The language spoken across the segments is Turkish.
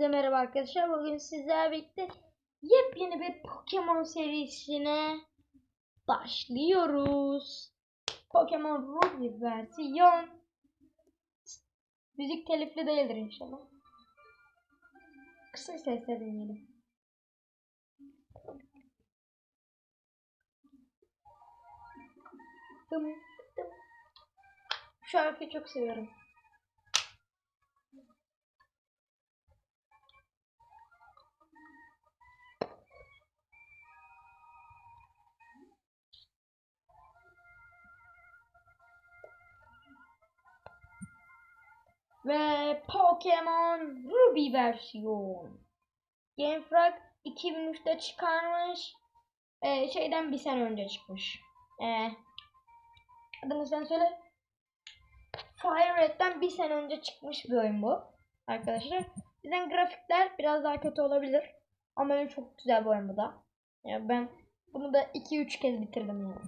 Hepinize merhaba arkadaşlar. Bugün sizlerle birlikte yepyeni bir Pokemon serisine başlıyoruz. Pokemon Ruby versiyon. Müzik telifli değildir inşallah. Kısa sesle dinleyelim. Şarkıyı çok seviyorum. Ve Pokemon Ruby versiyon. Gamefrog 2003'te çıkarmış. Ee, şeyden bir sene önce çıkmış. Ee, adını sen söyle. Fire Red'den bir sene önce çıkmış bir oyun bu. Arkadaşlar. Bizden grafikler biraz daha kötü olabilir. Ama çok güzel bir oyun bu da. Yani ben bunu da 2-3 kez bitirdim yani.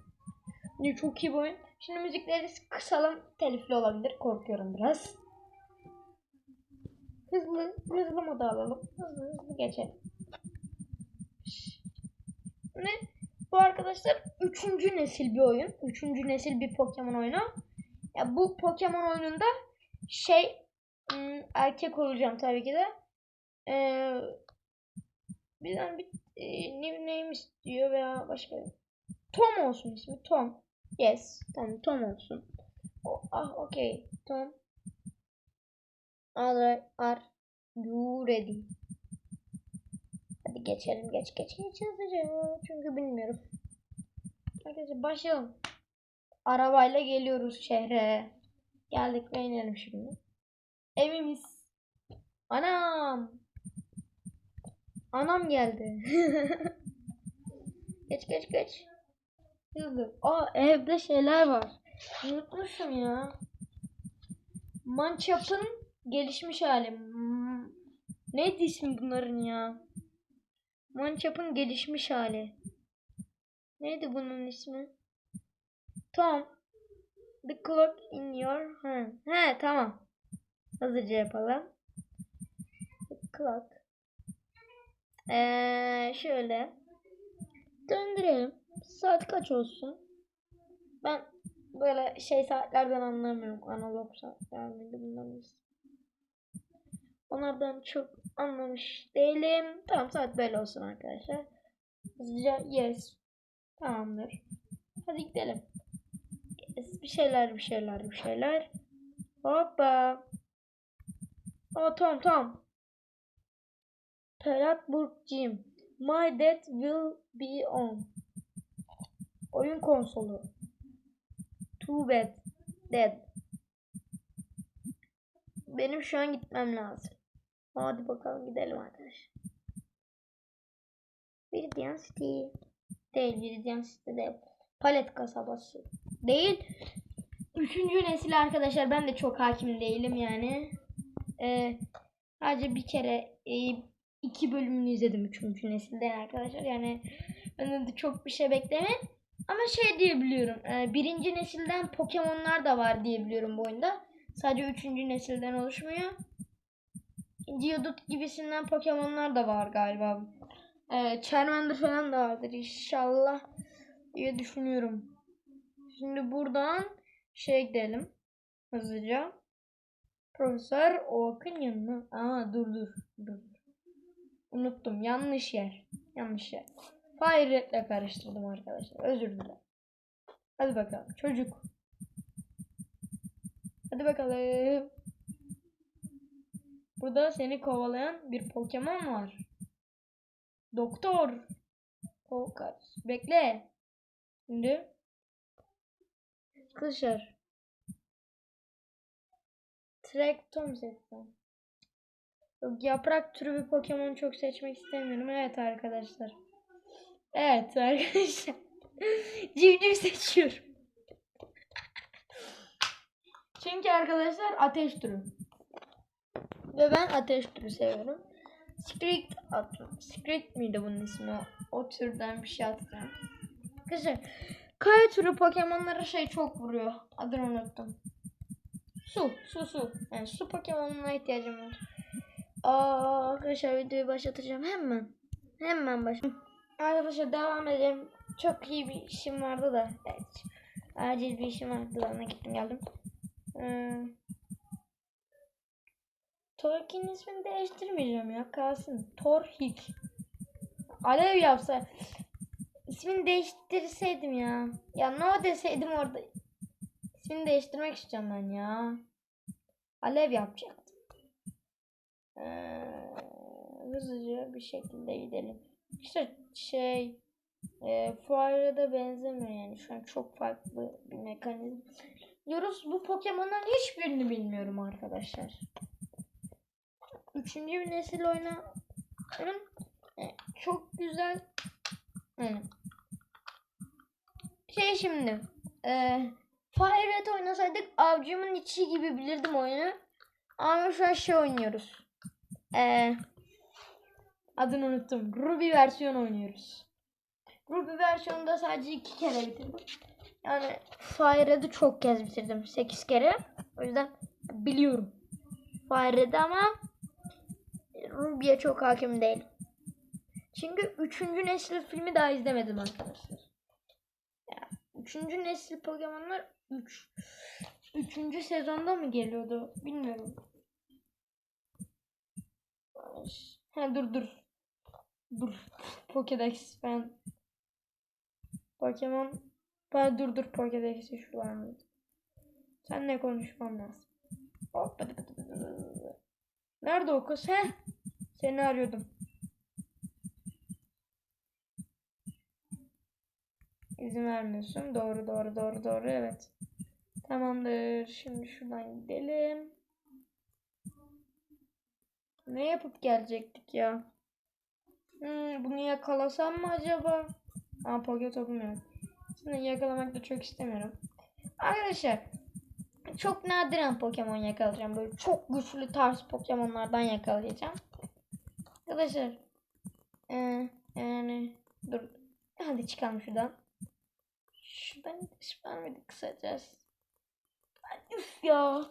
yani. Çok iyi bir oyun. Şimdi müzikleri kısalım. Telifli olabilir. Korkuyorum biraz. Hızlı, hızlı moda alalım. Hızlı hızlı geçelim. Ne? Bu arkadaşlar üçüncü nesil bir oyun. Üçüncü nesil bir Pokemon oyunu. Ya bu Pokemon oyununda şey ım, erkek olacağım tabii ki de. Ee, bizden bir e, nickname istiyor veya başka bir. Tom olsun ismi. Tom. Yes. Tom. Tom olsun. Oh, ah okey. Tom. Are, are you ready? Hadi geçelim. Geç geç geç hızlıca. Çünkü bilmiyorum. Arkadaşlar başlayalım. Arabayla geliyoruz şehre. Geldik ve inelim şimdi. Evimiz. Anam. Anam geldi. geç geç geç. Hızlı. Aa evde şeyler var. Unutmuşum ya. Manchap'ın gelişmiş hali. Hmm. Neydi ismi bunların ya? Manchap'ın gelişmiş hali. Neydi bunun ismi? Tom. The clock in your hand. He tamam. Hızlıca yapalım. The clock. Ee, şöyle. Döndürelim. Saat kaç olsun? Ben böyle şey saatlerden anlamıyorum. Analog saatler miydi bundan biz? Onlardan çok anlamış değilim. Tamam saat böyle olsun arkadaşlar. Hızlıca yes. Tamamdır. Hadi gidelim. Yes. Bir şeyler bir şeyler bir şeyler. Hoppa. Aa tamam tamam. Perakburg Gym. My dad will be on. Oyun konsolu. Too bad. Dead. Benim şu an gitmem lazım. Hadi bakalım gidelim arkadaşlar. Viridian City. Değil Viridian City değil. Palet kasabası. Değil. Üçüncü nesil arkadaşlar. Ben de çok hakim değilim yani. Ee, sadece bir kere e, iki bölümünü izledim üçüncü nesilden arkadaşlar. Yani ben de çok bir şey beklemeyin. Ama şey diyebiliyorum. E, birinci nesilden Pokemon'lar da var diyebiliyorum bu oyunda. Sadece üçüncü nesilden oluşmuyor. Geodude gibisinden Pokemon'lar da var galiba. Ee, Charmander falan da vardır inşallah diye düşünüyorum. Şimdi buradan şey gidelim. Hızlıca. Profesör Oak'ın yanına. Aa dur dur. Dur. Unuttum. Yanlış yer. Yanlış yer. Fire karıştırdım arkadaşlar. Özür dilerim. Hadi bakalım. Çocuk. Hadi bakalım. Burada seni kovalayan bir Pokemon var. Doktor. Kovkar. Bekle. Şimdi. Arkadaşlar. Trekton seçsem. Yok yaprak türü bir Pokemon çok seçmek istemiyorum. Evet arkadaşlar. Evet arkadaşlar. Civciv seçiyorum. Çünkü arkadaşlar ateş türü. Ve ben ateş türü seviyorum. Secret attım. Secret miydi bunun ismi? O türden bir şey hatırlıyorum. Arkadaşlar kaya türü Pokemon'lara şey çok vuruyor. Adını unuttum. Su, su, su. Yani su Pokemon'una ihtiyacım var. Aa, arkadaşlar videoyu başlatacağım hemen. Hemen baş. Arkadaşlar devam edelim. Çok iyi bir işim vardı da. Evet. Acil bir işim vardı da ona gittim geldim. Ee, Tork'in ismini değiştirmeyeceğim ya. Kalsın. Torhik. Alev yapsa. İsmini değiştirseydim ya. Ya no deseydim orada. İsmini değiştirmek istiyorum ben ya. Alev yapacaktım. Ee, hızlıca bir şekilde gidelim. İşte şey e, Fire'a da benzemiyor yani. Şu an çok farklı bir mekanizma. Diyoruz bu Pokemon'ların hiçbirini bilmiyorum arkadaşlar. Üçüncü bir nesil oynarım. E, çok güzel. Şey şimdi. E, Fire oynasaydık avcımın içi gibi bilirdim oyunu. Ama şu an şey oynuyoruz. E, adını unuttum. Ruby versiyon oynuyoruz. Ruby versiyonunda sadece iki kere bitirdim. Yani Fire çok kez bitirdim. Sekiz kere. O yüzden biliyorum. Fire ama Ruby'ye çok hakim değilim. Çünkü üçüncü nesil filmi daha izlemedim arkadaşlar. Ya, üçüncü nesil Pokemon'lar 3. Üçüncü sezonda mı geliyordu? Bilmiyorum. Ha dur dur. Dur. Pokédex ben. Pokemon. Ben dur dur Pokédex'i şuradan. Seninle konuşmam lazım. Nerede o kız? Heh. Seni arıyordum. İzin vermiyorsun. Doğru doğru doğru doğru evet. Tamamdır. Şimdi şuradan gidelim. Ne yapıp gelecektik ya? Hmm, bunu yakalasam mı acaba? Aa poke topum yok. Şimdi yakalamak da çok istemiyorum. Arkadaşlar çok nadiren Pokemon yakalayacağım. Böyle çok güçlü tarz Pokemon'lardan yakalayacağım. Arkadaşlar ee, yani dur. Hadi çıkalım şuradan. Şuradan vermedik kısacası. Ay, Üf ya.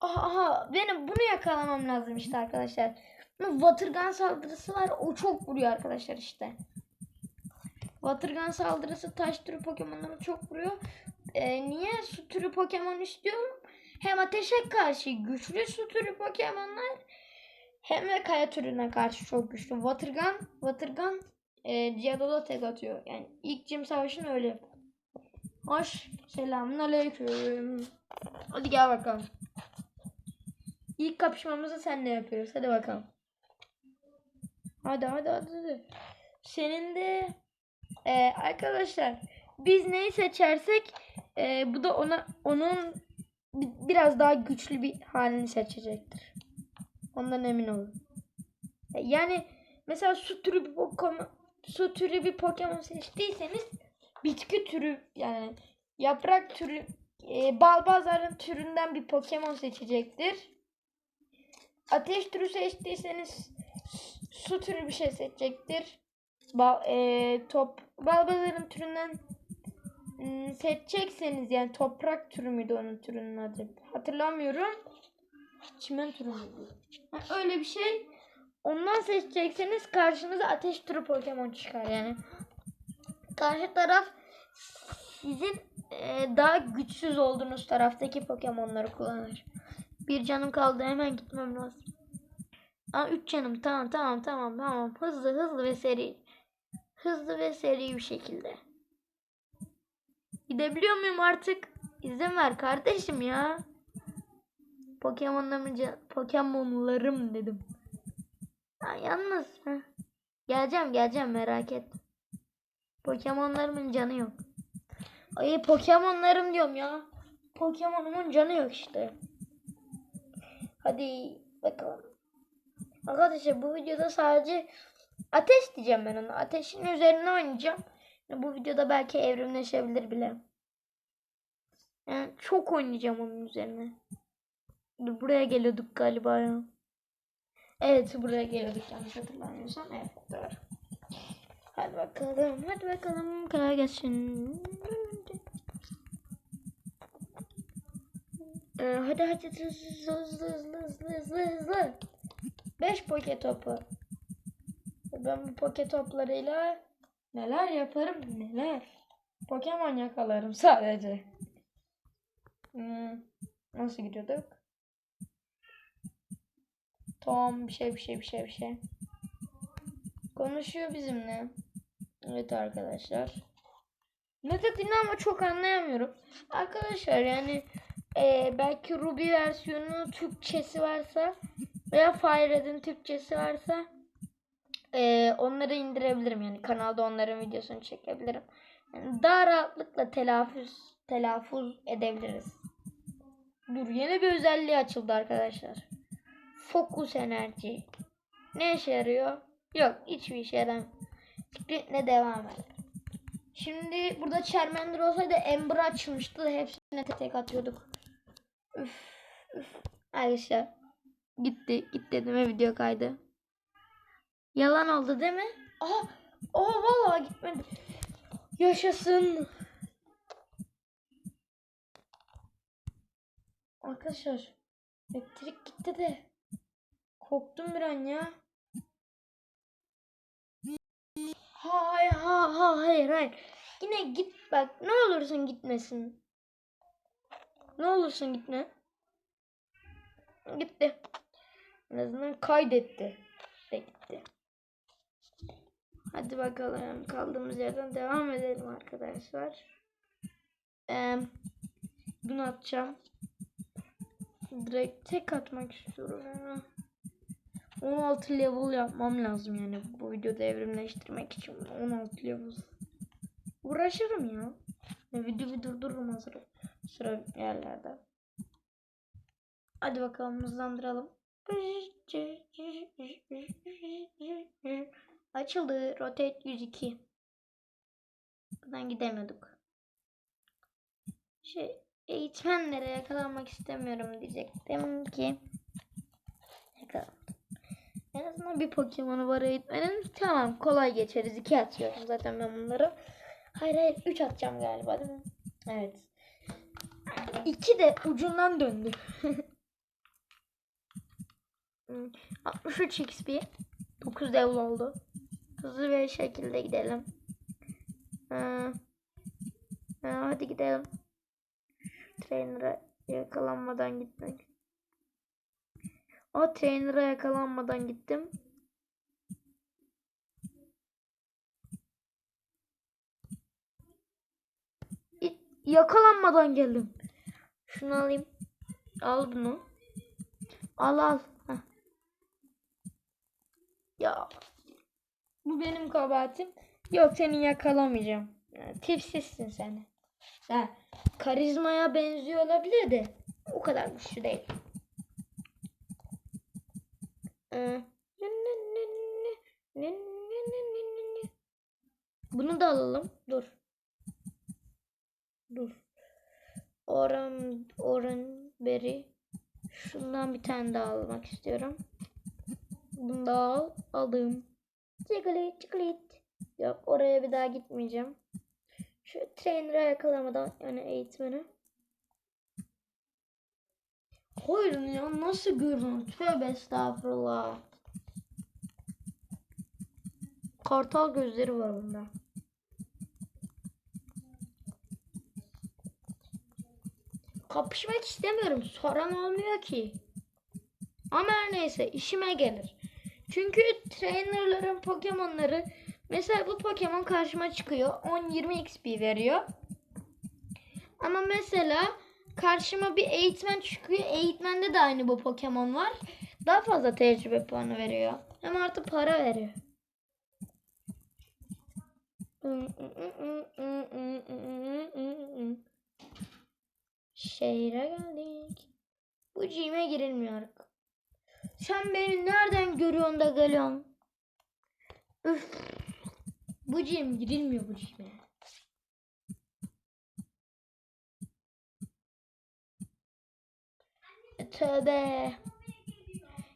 Aha, aha benim bunu yakalamam lazım işte arkadaşlar. Bunun Watergun saldırısı var. O çok vuruyor arkadaşlar işte. Watergun saldırısı taş türü Pokemon'lara çok vuruyor. Ee, niye su türü Pokemon istiyorum? Hem ateşe karşı güçlü su türü Pokemon'lar hem de kaya türüne karşı çok güçlü. Watergun, Watergun e, Geodude'a tek atıyor. Yani ilk Cim Savaşı'nı öyle yapıyor. Hoş. Selamun aleyküm. Hadi gel bakalım. İlk kapışmamızı seninle yapıyoruz. Hadi bakalım. Hadi hadi hadi. hadi. Senin de e, arkadaşlar biz neyi seçersek e, bu da ona onun bi- biraz daha güçlü bir halini seçecektir. Ondan emin olun. E, Yani mesela su türü bir Pokemon su türü bir Pokemon seçtiyseniz bitki türü yani yaprak türü e, balbazarın türünden bir Pokemon seçecektir. Ateş türü seçtiyseniz su türü bir şey seçecektir. Ba e, top balbazarın türünden seçecekseniz yani toprak türü müydü onun türünün adı? Hatırlamıyorum. Çimen türü öyle bir şey. Ondan seçecekseniz karşınıza ateş türü Pokemon çıkar yani. Karşı taraf sizin e, daha güçsüz olduğunuz taraftaki Pokemon'ları kullanır. Bir canım kaldı hemen gitmem lazım. Aa 3 canım tamam tamam tamam tamam hızlı hızlı ve seri. Hızlı ve seri bir şekilde. Gidebiliyor muyum artık? İzin ver kardeşim ya. Pokemon'larım, Pokemon'larım dedim. Ha, yalnız. heh. Geleceğim geleceğim merak etme. Pokemon'larımın canı yok. Ay Pokemon'larım diyorum ya. Pokemon'umun canı yok işte. Hadi bakalım. Arkadaşlar bu videoda sadece ateş diyeceğim ben ona. Ateşin üzerine oynayacağım. Bu videoda belki evrimleşebilir bile. Yani çok oynayacağım onun üzerine. Dur, Buraya geliyorduk galiba ya. Evet buraya geliyorduk yanlış hatırlamıyorsam. Evet doğru. Hadi bakalım. Hadi bakalım. Kolay gelsin. Ee, hadi hadi hızlı hızlı hızlı hızlı hızlı hızlı. Be 5 poke topu. Ben bu poke toplarıyla neler yaparım neler. Pokemon yakalarım sadece. Hmm, Nasıl gidiyorduk? Tom bir şey bir şey bir şey bir şey. Konuşuyor bizimle. Evet arkadaşlar. Ne dediğini ama çok anlayamıyorum. Arkadaşlar yani e, belki Ruby versiyonu Türkçesi varsa veya Firehead'in Türkçesi varsa e, onları indirebilirim yani kanalda onların videosunu çekebilirim. Yani daha rahatlıkla telaffuz telaffuz edebiliriz. Dur yeni bir özelliği açıldı arkadaşlar. Fokus enerji. Ne işe yarıyor? Yok hiçbir işe yaramıyor. Fikretle devam et. Şimdi burada Charmander olsaydı Ember açılmıştı da hepsine tek tek atıyorduk. Üf, üf. Arkadaşlar gitti. Gitti dedim ve video kaydı. Yalan oldu değil mi? Aha, aha vallahi gitmedi. Yaşasın. Arkadaşlar elektrik gitti de korktum bir an ya. Hayır, ha, ha, hayır, hayır. Yine git bak. Ne olursun gitmesin. Ne olursun gitme. Gitti. En azından kaydetti. De gitti. Hadi bakalım. Kaldığımız yerden devam edelim arkadaşlar. Ee, bunu atacağım. Direkt tek atmak istiyorum. Yani. 16 level yapmam lazım yani bu videoda evrimleştirmek için 16 level. Uğraşırım ya. videoyu durdururum hazır sıra yerlerde. Hadi bakalım hızlandıralım. Açıldı. Rotate 102. Buradan gidemiyorduk. Şey eğitmenlere yakalanmak istemiyorum diyecektim ki yakalandım. En azından bir Pokemon'u var eğitmenin. Tamam kolay geçeriz. 2 atıyorum zaten ben bunları. Hayır hayır 3 atacağım galiba değil mi? Evet. 2 de ucundan döndü. Hmm, 63 XP. 9 level oldu. Hızlı bir şekilde gidelim. Ee, ee, hadi gidelim. Trainer'a yakalanmadan gitmek. O trainer'a yakalanmadan gittim. İ- Yakalanmadan geldim. Şunu alayım. Al bunu. Al al. Heh. Ya. Bu benim kabahatim. Yok seni yakalamayacağım. Yani, tipsizsin sen. Ha, karizmaya benziyor olabilir de o kadar güçlü değil. Bunu da alalım. Dur. Dur. Oran oran beri. Şundan bir tane daha almak istiyorum. Bunu da al. Aldım. Çikolit çikolit. Yok oraya bir daha gitmeyeceğim. Şu trainer'a yakalamadan yani eğitmeni. Hayır ya nasıl görün? Tövbe estağfurullah. Kartal gözleri var bunda. Kapışmak istemiyorum. Soran olmuyor ki. Ama her neyse işime gelir. Çünkü trainerların Pokemon'ları mesela bu Pokemon karşıma çıkıyor. 10-20 XP veriyor. Ama mesela karşıma bir eğitmen çıkıyor. Eğitmende de aynı bu Pokemon var. Daha fazla tecrübe puanı veriyor. Hem artı para veriyor. Şehre geldik. Bu cime girilmiyor. Sen beni nereden görüyorsun da geliyorsun? Üf. Bu cim girilmiyor bu cime. Tövbe.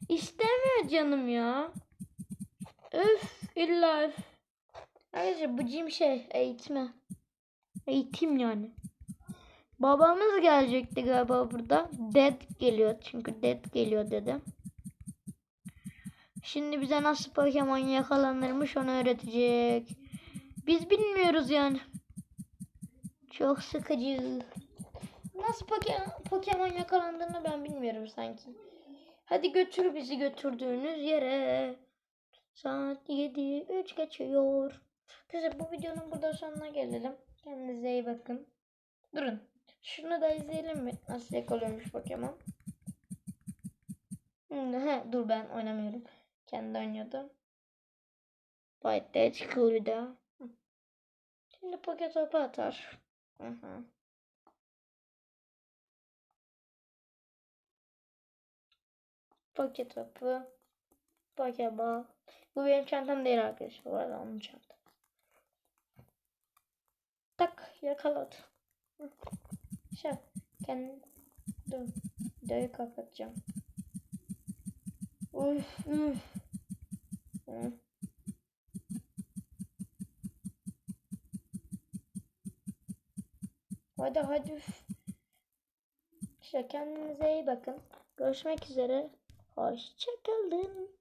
İstemiyor canım ya. Öf illa öf. Ayrıca bu cim şey eğitme. Eğitim yani. Babamız gelecekti galiba burada. Dead geliyor çünkü dead geliyor dedi. Şimdi bize nasıl Pokemon yakalanırmış onu öğretecek. Biz bilmiyoruz yani. Çok sıkıcı. Nasıl Poke- Pokemon yakalandığını ben bilmiyorum sanki. Hadi götür bizi götürdüğünüz yere. Saat 7 3 geçiyor. Kızım bu videonun burada sonuna gelelim. Kendinize iyi bakın. Durun. Şunu da izleyelim mi? Nasıl yakalıyormuş Pokemon. Hmm, he, dur ben oynamıyorum. Kendi oynuyordu. Fight'te çıkıyor da. Hı. Şimdi poke topu atar. Hı hı. Poke topu. Pokeball. Bu benim çantam değil arkadaşlar. Bu arada onun çantası. Tak yakaladı. Şey, kendim. Videoyu kapatacağım. Uf. Hı. Hadi hadi. İşte kendinize iyi bakın. Görüşmek üzere. Hoşçakalın.